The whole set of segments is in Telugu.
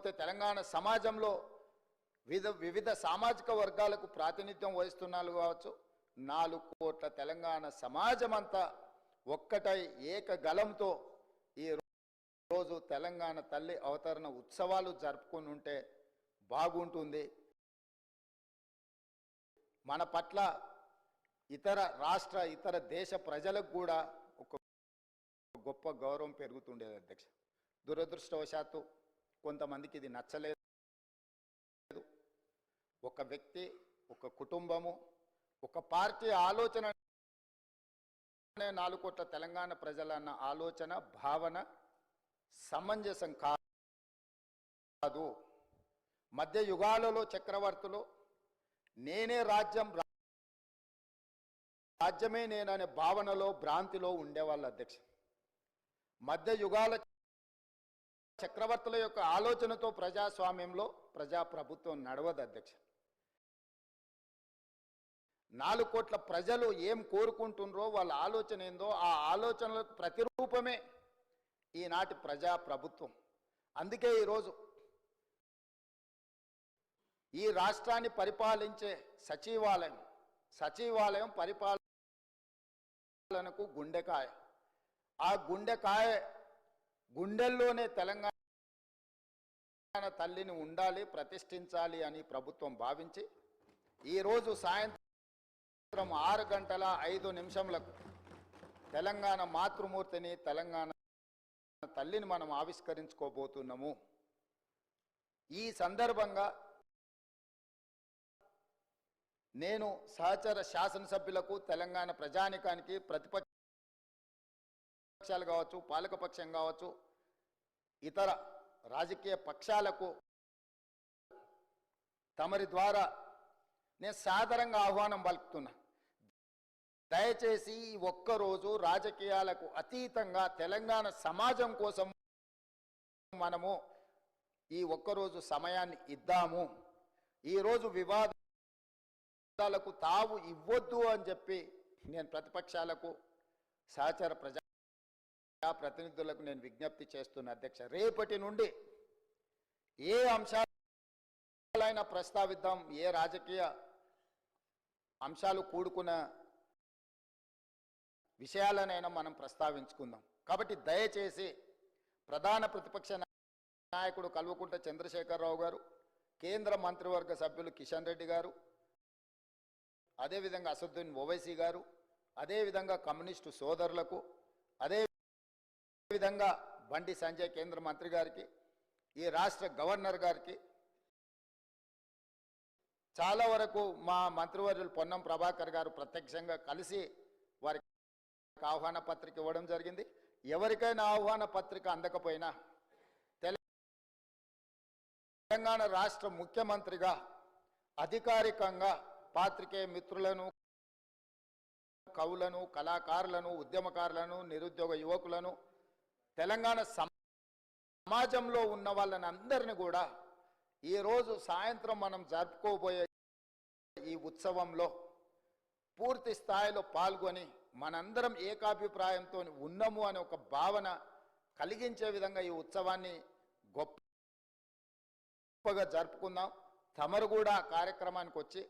లేకపోతే తెలంగాణ సమాజంలో వివిధ వివిధ సామాజిక వర్గాలకు ప్రాతినిధ్యం వహిస్తున్నారు కావచ్చు. నాలుగు కోట్ల తెలంగాణ సమాజం అంతా ఒక్కటై ఏకగలంతో ఈ రోజు తెలంగాణ తల్లి అవతరణ ఉత్సవాలు జరుపుకుని ఉంటే బాగుంటుంది. మన పట్ల ఇతర రాష్ట్ర ఇతర దేశ ప్రజలకు కూడా ఒక గొప్ప గౌరవం పెరుగుతుండేది అధ్యక్ష. దురదృష్టవశాత్తు కొంతమందికి ఇది నచ్చలేదు. ఒక వ్యక్తి ఒక కుటుంబము ఒక పార్టీ ఆలోచన నాలుగు కోట్ల తెలంగాణ ప్రజలన్న ఆలోచన భావన సమంజసం కాదు. మధ్య యుగాలలో చక్రవర్తులు నేనే రాజ్యం రా- రాజ్యమే నేననే భావనలో భ్రాంతిలో ఉండేవాళ్ళు అధ్యక్ష. మధ్య యుగాల చక్రవర్తుల యొక్క ఆలోచనతో ప్రజాస్వామ్యంలో ప్రజాప్రభుత్వం నడవదు అధ్యక్ష. నాలుగు కోట్ల ప్రజలు ఏం కోరుకుంటుండ్రో వాళ్ళ ఆలోచన ఏందో ఆ ఆలోచనలకు ప్రతిరూపమే ఈనాటి ప్రజా ప్రభుత్వం అందుకే ఈరోజు ఈ రాష్ట్రాన్ని పరిపాలించే సచివాలయం సచివాలయం పరిపాలనకు గుండెకాయ ఆ గుండెకాయ గుండెల్లోనే తెలంగాణ తల్లిని ఉండాలి ప్రతిష్ఠించాలి అని ప్రభుత్వం భావించి ఈరోజు సాయంత్రం ఆరు గంటల ఐదు నిమిషంలకు తెలంగాణ మాతృమూర్తిని తెలంగాణ తల్లిని మనం ఆవిష్కరించుకోబోతున్నాము. ఈ సందర్భంగా నేను సహచర శాసనసభ్యులకు తెలంగాణ ప్రజానికానికి ప్రతిపక్షాలు కావచ్చు పాలకపక్షం కావచ్చు ఇతర రాజకీయ పక్షాలకు తమరి ద్వారా నేను సాధారణంగా ఆహ్వానం పలుకుతున్నా. దయచేసి ఈ ఒక్కరోజు రాజకీయాలకు అతీతంగా తెలంగాణ సమాజం కోసం మనము ఈ ఒక్కరోజు సమయాన్ని ఇద్దాము. ఈరోజు వివాదాలకు తావు ఇవ్వద్దు అని చెప్పి నేను ప్రతిపక్షాలకు సహచర ప్రజా ప్రతినిధులకు నేను విజ్ఞప్తి చేస్తున్న అధ్యక్ష రేపటి నుండి ఏ అంశాలైనా ప్రస్తావిద్దాం ఏ రాజకీయ అంశాలు కూడుకున్న విషయాలనైనా మనం ప్రస్తావించుకుందాం. కాబట్టి దయచేసి ప్రధాన ప్రతిపక్ష నాయకుడు కల్వకుంట చంద్రశేఖరరావు గారు కేంద్ర మంత్రివర్గ సభ్యులు కిషన్ రెడ్డి గారు అదేవిధంగా అసదుద్దీన్ ఓవైసీ గారు అదేవిధంగా కమ్యూనిస్టు సోదరులకు అదే విధంగా బండి సంజయ్ కేంద్ర మంత్రి గారికి ఈ రాష్ట్ర గవర్నర్ గారికి చాలా వరకు మా మంత్రివర్యులు పొన్నం ప్రభాకర్ గారు ప్రత్యక్షంగా కలిసి వారికి ఆహ్వాన పత్రిక ఇవ్వడం జరిగింది. ఎవరికైనా ఆహ్వాన పత్రిక అందకపోయినా తెలంగాణ రాష్ట్ర ముఖ్యమంత్రిగా అధికారికంగా పాత్రికేయ మిత్రులను కవులను కళాకారులను ఉద్యమకారులను నిరుద్యోగ యువకులను తెలంగాణ సమాజంలో ఉన్న వాళ్ళని అందరిని కూడా ఈరోజు సాయంత్రం మనం జరుపుకోబోయే ఈ ఉత్సవంలో పూర్తి స్థాయిలో పాల్గొని మనందరం ఏకాభిప్రాయంతో ఉన్నాము అనే ఒక భావన కలిగించే విధంగా ఈ ఉత్సవాన్ని గొప్పగా జరుపుకుందాం. తమరు కూడా కార్యక్రమానికి వచ్చి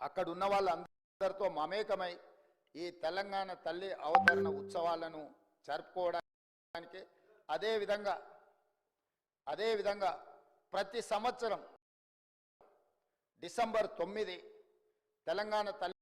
అక్కడ ఉన్న వాళ్ళందరితో మమేకమై ఈ తెలంగాణ తల్లి అవతరణ ఉత్సవాలను జరుపుకోవడానికి అదేవిధంగా అదేవిధంగా ప్రతి సంవత్సరం డిసెంబర్ తొమ్మిది తెలంగాణ తల్లి